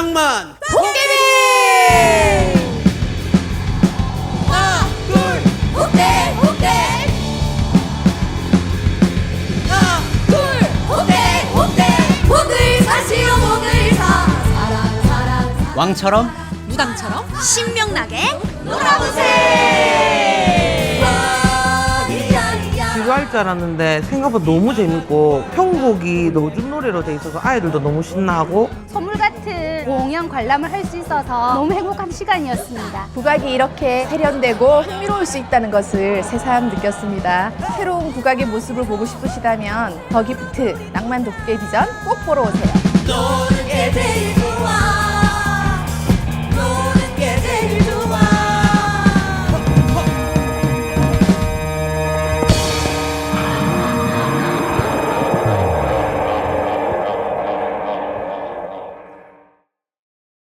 낭만. 도깨비! 하나 둘 호텔 호텔 하나 둘 호텔 호텔 오늘 사시오 오늘 사! 사랑 사랑 사랑. 왕처럼? 무당처럼? 신명나게 지루할 줄 알았는데 생각보다 너무 재밌고 편곡이 노중 노래로 돼 있어서 아이들도 너무 신나하고. 선물 네. 공연 관람을 할 수 있어서 너무 행복한 시간이었습니다. 국악이 이렇게 세련되고 흥미로울 수 있다는 것을 새삼 느꼈습니다. 새로운 국악의 모습을 보고 싶으시다면 더 기프트 낭만 독재 비전 꼭 보러 오세요. 노는 게 제일 좋아 노는 게 제일 좋아